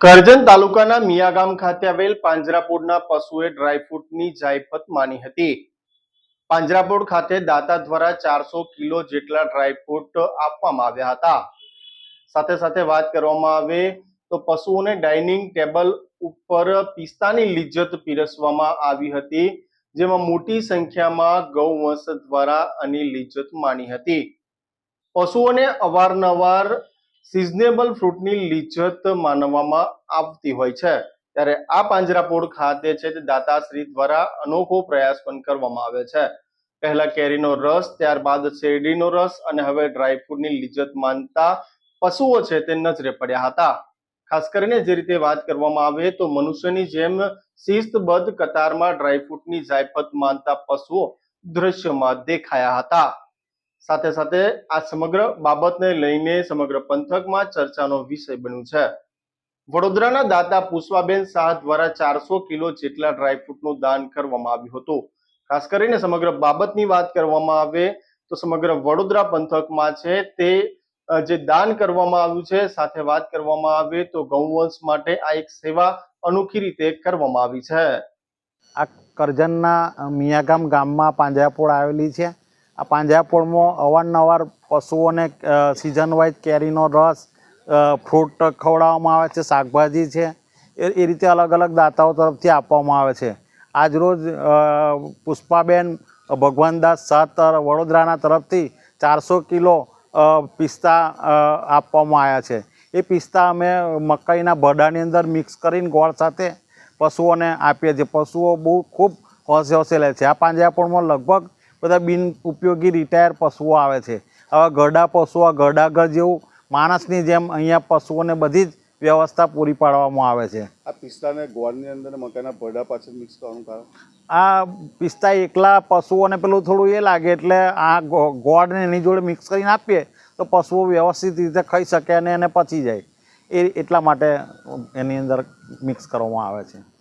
કરજણ તાલુકાના મિયાગામ ખાતે આવેલ પાંજરાપોળના પશુએ ડ્રાયફ્રૂટની જાયફત માની હતી. પાંજરાપોળ ખાતે દાતા દ્વારા ચારસો કિલો જેટલા ડ્રાયફ્રૂટ આપવામાં આવ્યા હતા. સાથે સાથે વાત કરવામાં આવે તો પશુઓને ડાઇનિંગ ટેબલ ઉપર પિસ્તાની લિજ્જત પીરસવામાં આવી હતી, જેમાં મોટી સંખ્યામાં ગૌવંશ દ્વારા આની લિજ્જત માની હતી. પશુઓને અવારનવાર સિઝનેબલ ફ્રૂટની લિજ્જત માનવામાં આવતી હોય છે. ત્યારે આ પાંજરાપોળ ખાતે છે તે દાતાશ્રી દ્વારા અનોખો પ્રયાસ પણ કરવામાં આવે છે. પહેલા કેરીનો રસ, ત્યારબાદ શેરડીનો રસ અને હવે ડ્રાયફ્રૂટની લિજ્જત માનતા પશુઓ છે તે નજરે પડ્યા હતા. ખાસ કરીને જે રીતે વાત કરવામાં આવે તો મનુષ્યની જેમ શિસ્તબદ્ધ કતારમાં ડ્રાયફ્રૂટની જાયફત માનતા પશુઓ દ્રશ્યમાં દેખાયા હતા. સાથે સાથે આ સમગ્ર બાબતને લઈને સમગ્ર પંથકમાં ચર્ચાનો વિષય બન્યું છે. વડોદરાના દાતા પુષ્પાબેન શાહ દ્વારા ચારસો કિલો જેટલા ડ્રાયફ્રૂટનું દાન કરવામાં આવ્યું હતું. ખાસ કરીને સમગ્ર બાબતની વાત કરવામાં આવે તો સમગ્ર વડોદરા પંથકમાં છે તે જે દાન કરવામાં આવ્યું છે, સાથે વાત કરવામાં આવે તો ગૌવંશ માટે આ એક સેવા અનોખી રીતે કરવામાં આવી છે. આ કરજણના મિયાગામ ગામમાં પાંજરાપોળ આવેલી છે. આ પાંજરાપોળમાં અવારનવાર પશુઓને સિઝન વાઇઝ કેરીનો રસ ફ્રૂટ ખવડાવવામાં આવે છે, શાકભાજી છે, એ રીતે અલગ અલગ દાતાઓ તરફથી આપવામાં આવે છે. આજરોજ પુષ્પાબેન ભગવાનદાસ શાહ તર, વડોદરાના તરફથી ચારસો કિલો પિસ્તા આપવામાં આવ્યા છે. એ પિસ્તા અમે મકાઈના ભડાની અંદર મિક્સ કરીને ગોળ સાથે પશુઓને આપીએ છીએ. પશુઓ બહુ ખૂબ હોંશે હોંશે લે છે. આ પાંજરાપોળમાં લગભગ બધા બિન ઉપયોગી રિટાયર પશુઓ આવે છે. આવા ઘરડા પશુઓ ઘરડાઘર જેવું માણસની જેમ અહીંયા પશુઓને બધી જ વ્યવસ્થા પૂરી પાડવામાં આવે છે. આ પિસ્તાને ગોળની અંદર મકાઈના ભરડા પાછળ મિક્સ કરવાનું કારણ? આ પિસ્તા એકલા પશુઓને પેલું થોડું એ લાગે એટલે આ ગો- ગોળને એની જોડે મિક્સ કરીને આપીએ તો પશુઓ વ્યવસ્થિત રીતે ખાઈ શકે અને એને પચી જાય. એ એટલા માટે એની અંદર મિક્સ કરવામાં આવે છે.